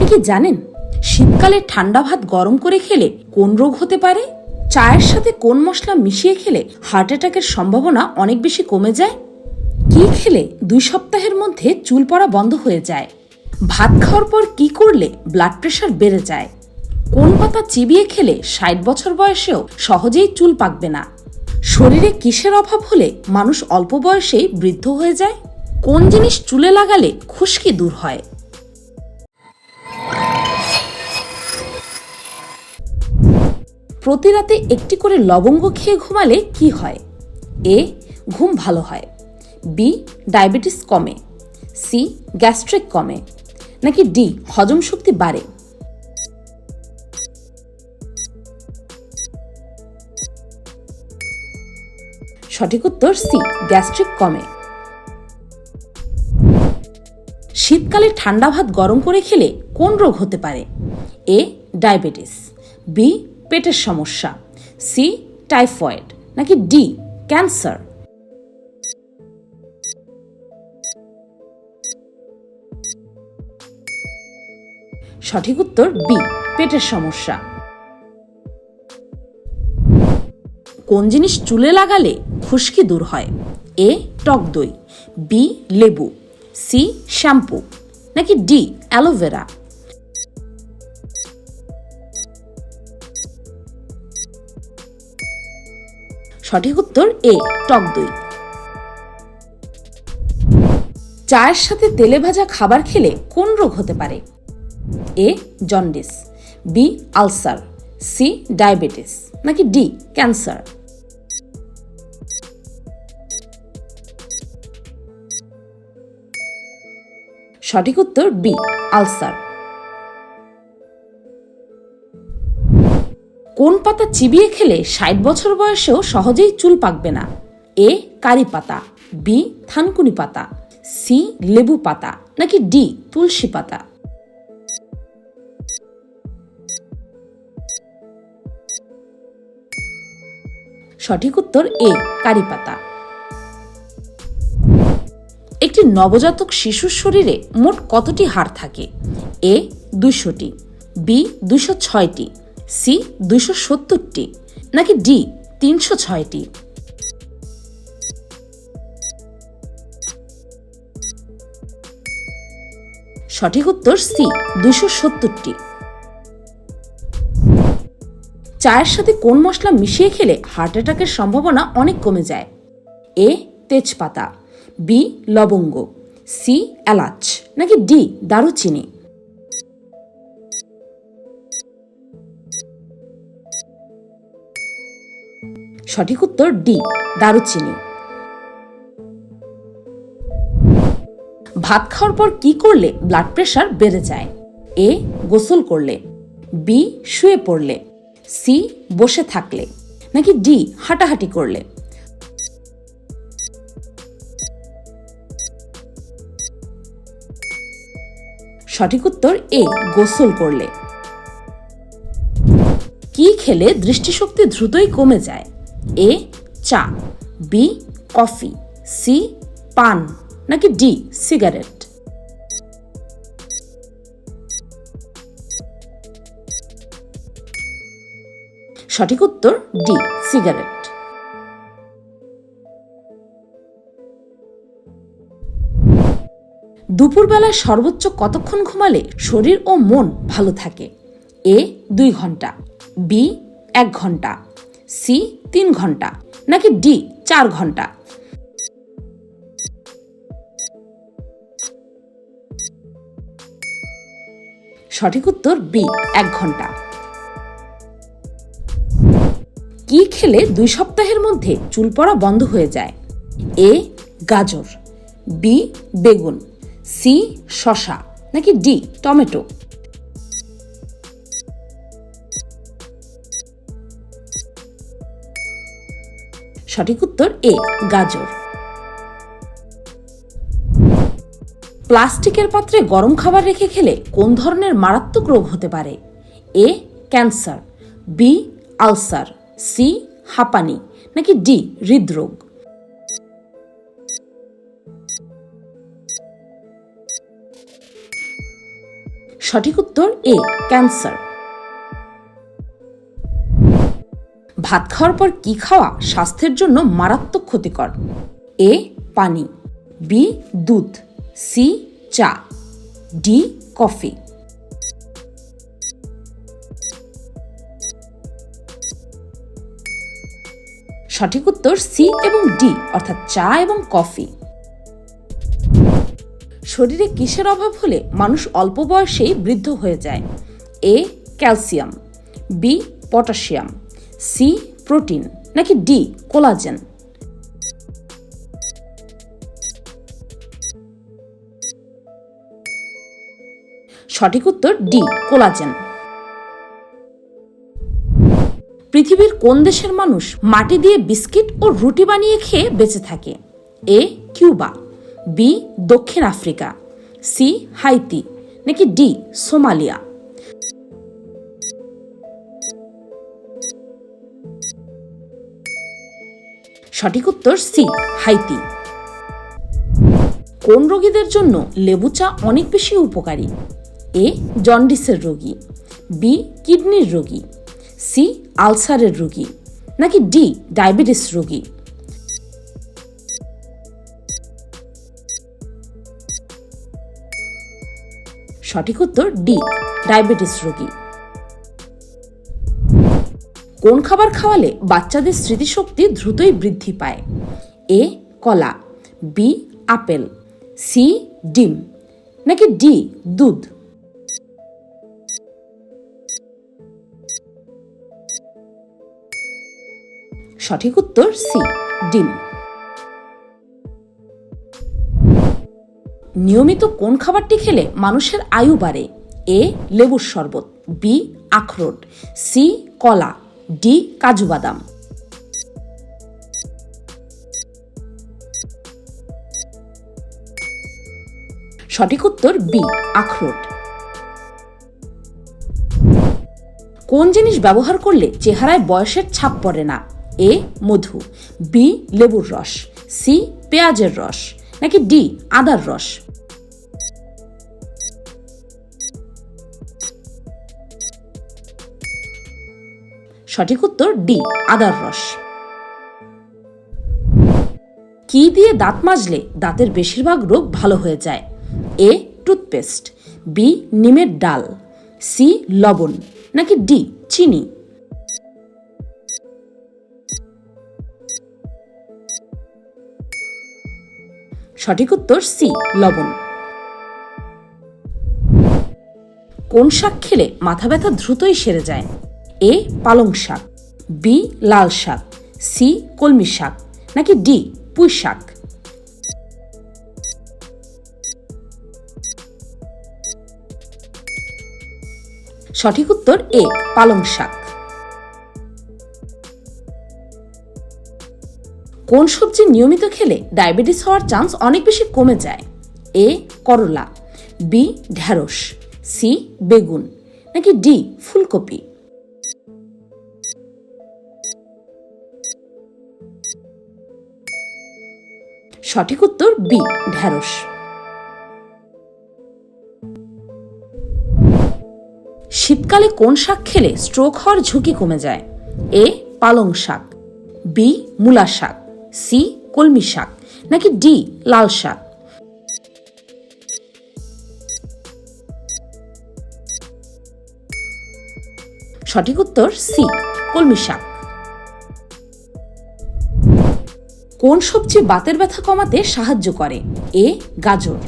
আপনি কি জানেন শীতকালে ঠান্ডা ভাত গরম করে খেলে কোন রোগ হতে পারে? চায়ের সাথে কোন মশলা মিশিয়ে খেলে হার্ট অ্যাটাকের সম্ভাবনা অনেক বেশি কমে যায়? কি খেলে দুই সপ্তাহের মধ্যে চুল পড়া বন্ধ হয়ে যায়? ভাত খাওয়ার পর কি করলে ব্লাড প্রেশার বেড়ে যায়? কোন পাতা চিবিয়ে খেলে ষাট বছর বয়সেও সহজেই চুল পাকবে না? শরীরে কিসের অভাব হলে মানুষ অল্প বয়সেই বৃদ্ধ হয়ে যায়? কোন জিনিস চুলে লাগালে খুশকি দূর হয়? প্রতি রাতে একটি করে লবঙ্গ খেয়ে ঘুমালে কি হয়? এ, ঘুম ভালো হয়। বি, ডায়াবেটিস কমে। সি, গ্যাস্ট্রিক কমে। নাকি ডি, হজম শক্তি বাড়ে। সঠিক উত্তর সি, গ্যাস্ট্রিক কমে। শীতকালে ঠান্ডা ভাত গরম করে খেলে কোন রোগ হতে পারে? এ, ডায়াবেটিস। বি পেটের সমস্যা সি টাইফয়েড নাকি ডি ক্যান্সার সঠিক উত্তর বি পেটের সমস্যা। কোন জিনিস চুলে লাগালে খুশকি দূর হয়? এ টক দই বি লেবু সি শ্যাম্পু, নাকি ডি অ্যালোভেরা? সঠিক উত্তর এ, টক দই। চায়ের সাথে তেলে ভাজা খাবার খেলে কোন রোগ হতে পারে? A, jaundice, B, ulcer, C, diabetes, নাকি ডি, ক্যান্সার? সঠিক উত্তর বি, আলসার। কোন পাতা চিবিয়ে খেলে ষাট বছর বয়সেও সহজেই চুল পাকবে না? এ, কারি পাতা, বি, থানকুনি পাতা, সি, লেবু পাতা, নাকি ডি, তুলসী পাতা? সঠিক উত্তর এ, কারি পাতা। একটি নবজাতক শিশুর শরীরে মোট কতটি হাড় থাকে? এ, দুইশোটি, বি, দুইশো ছয়টি সি দুইশো সত্তরটি, নাকি ডি তিনশো ছয়টি? সঠিক উত্তর সি দুইশো সত্তরটি। চায়ের সাথে কোন মশলা মিশিয়ে খেলে হার্ট অ্যাটাকের সম্ভাবনা অনেক কমে যায়? এ তেজপাতা, বি লবঙ্গ, সি এলাচ, নাকি ডি দারুচিনি? সঠিক উত্তর ডি, দারুচিনি। ভাত খাওয়ার পর কি করলে ব্লাড প্রেশার বেড়ে যায়? এ, গোসল করলে। বি, শুয়ে পড়লে। সি, বসে থাকলে। নাকি ডি, হাঁটাহাঁটি করলে। সঠিক উত্তর এ, গোসল করলে। কি খেলে দৃষ্টিশক্তি দ্রুতই কমে যায়? এ চা. বি কফি সি পান. নাকি ডি সিগারেট সঠিক উত্তর ডি সিগারেট দুপুরবেলায় সর্বোচ্চ কতক্ষণ ঘুমালে শরীর ও মন ভালো থাকে? এ দুই ঘণ্টা. বি এক ঘণ্টা. সি তিন ঘণ্টা, নাকি ডি চার ঘণ্টা? সঠিক উত্তর বি এক ঘণ্টা। কি খেলে দুই সপ্তাহের মধ্যে চুল পড়া বন্ধ হয়ে যায়? এ গাজর বি বেগুন সি শশা নাকি ডি টমেটো? সঠিক উত্তর এ, গাজর। প্লাস্টিকের পাত্রে গরম খাবার রেখে খেলে কোন ধরনের মারাত্মক রোগ হতে পারে? A, cancer, B, ulcer, C, হাঁপানি, নাকি ডি, হৃদরোগ? সঠিক উত্তর এ, ক্যান্সার। ভাত খাওয়ার পর কি খাওয়া স্বাস্থ্যের জন্য মারাত্মক ক্ষতিকর? এ, পানি। বি, দুধ। সি, চা। D, coffee. সঠিক উত্তর সি এবং ডি, অর্থাৎ চা এবং কফি। শরীরে কিসের অভাব হলে মানুষ অল্প বয়সেই বৃদ্ধ হয়ে যায়? A, calcium. B, potassium. C protein নাকি ডি কোলাজেন সঠিক উত্তর ডি কোলাজেন পৃথিবীর কোন দেশের মানুষ মাটি দিয়ে বিস্কিট ও রুটি বানিয়ে খেয়ে বেঁচে থাকে? A Cuba. বি দক্ষিণ আফ্রিকা। C Haiti. নাকি ডি সোমালিয়া। সঠিক উত্তর সি, হাইতি। কোন রোগীদের জন্য লেবু চা অনেক বেশি উপকারী? এ, জন্ডিসের রোগী। বি, কিডনির রোগী। সি, আলসারের রোগী। নাকি ডি, ডায়াবেটিস রোগী? সঠিক উত্তর ডি, ডায়াবেটিস রোগী। কোন খাবার খাওয়ালে বাচ্চাদের স্মৃতিশক্তি দ্রুতই বৃদ্ধি পায়? এ, কলা, বি, আপেল, সি, ডিম, নাকি ডি, দুধ? সঠিক উত্তর সি, ডিম। নিয়মিত কোন খাবারটি খেলে মানুষের আয়ু বাড়ে? এ, লেবুর শরবত, বি, আখরোট, সি, কলা। ডি কাজু বাদাম। সঠিক উত্তর বি, আখরোট। কোন জিনিস ব্যবহার করলে চেহারায় বয়সের ছাপ পড়ে না? এ, মধু। বি, লেবুর রস। সি, পেঁয়াজের রস। নাকি ডি, আদার রস? সঠিক উত্তর ডি, আদার রস। কি দিয়ে দাঁত মাজলে দাঁতের বেশিরভাগ রোগ ভালো হয়ে যায়? এ, টুথপেস্ট। বি, নিমের ডাল। সি, লবণ। নাকি ডি, চিনি? সঠিক উত্তর সি, লবণ। কোন শাক খেলে মাথা ব্যথা দ্রুতই সেরে যায়? এ পালং শাক, বি লাল শাক, সি কলমি শাক, নাকি ডি পুঁই শাক? সঠিক উত্তর এ, পালং শাক। কোন সবজি নিয়মিত খেলে ডায়াবেটিস হওয়ার চান্স অনেক বেশি কমে যায়? এ, করলা, বি ঢ্যাঁড়স সি, বেগুন, নাকি ডি, ফুলকপি? সঠিক উত্তর বি ঢ্যাঁড়স শীতকালে কোন শাক খেলে স্ট্রোক হওয়ার ঝুঁকি কমে যায়? এ, পালং শাক বি মূলা শাক সি কলমি শাক, নাকি ডি লাল শাক? সঠিক উত্তর সি কলমি শাক। কোন সবজি বাতের ব্যথা কমাতে সাহায্য করে? এ, গাজর,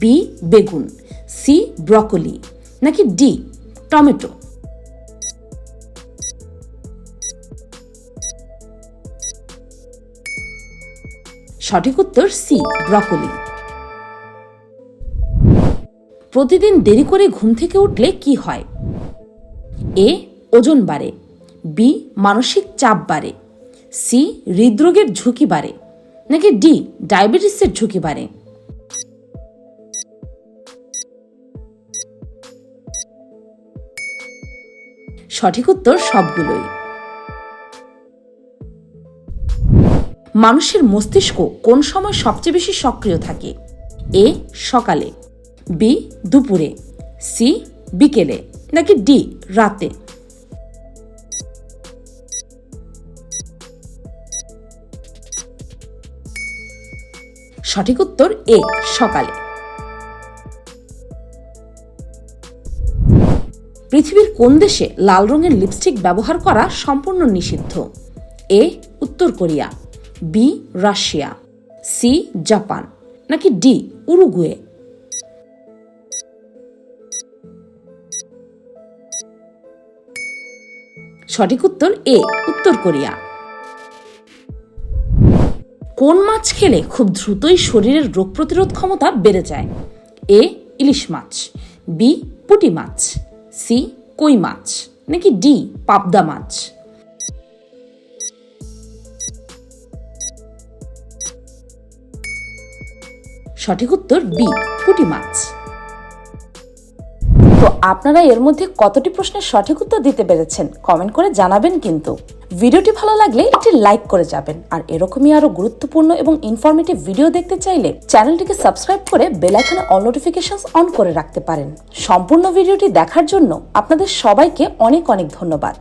বি, বেগুন, সি, ব্রকলি, নাকি ডি, টমেটো? সঠিক উত্তর সি, ব্রকলি। প্রতিদিন দেরি করে ঘুম থেকে উঠলে কি হয়? এ, ওজন বাড়ে। বি, মানসিক চাপ বাড়ে। সি হৃদরোগের ঝুঁকি বাড়ে, নাকি ডি ডায়াবেটিসের ঝুঁকি বাড়ে? সঠিক উত্তর সবগুলোই। মানুষের মস্তিষ্ক কোন সময় সবচেয়ে বেশি সক্রিয় থাকে? এ সকালে, বি দুপুরে, সি বিকেলে, নাকি ডি রাতে? সঠিক উত্তর এ, সকালে। পৃথিবীর কোন দেশে লাল রঙের লিপস্টিক ব্যবহার করা সম্পূর্ণ নিষিদ্ধ? এ, উত্তর Korea, B, Russia, C, Japan, নাকি ডি, উরুগুয়ে? সঠিক উত্তর এ, উত্তর কোরিয়া। কোন মাছ খেলে খুব দ্রুতই শরীরের রোগ প্রতিরোধ ক্ষমতা বেড়ে যায়? এ, ইলিশ মাছ, বি, পুঁটি মাছ, সি, কই মাছ, নাকি ডি, পাবদা মাছ? সঠিক উত্তর বি, পুঁটি মাছ। তো আপনারা এর মধ্যে কতটি প্রশ্নের সঠিক উত্তর দিতে পেরেছেন? কমেন্ট করে জানাবেন কিন্তু। ভিডিওটি ভালো লাগলে একটি লাইক করে যাবেন। আর এরকমই আরও গুরুত্বপূর্ণ এবং ইনফরমেটিভ ভিডিও দেখতে চাইলে চ্যানেলটিকে সাবস্ক্রাইব করে বেল আইকনে অল নোটিফিকেশন অন করে রাখতে পারেন। সম্পূর্ণ ভিডিওটি দেখার জন্য আপনাদের সবাইকে অনেক অনেক ধন্যবাদ।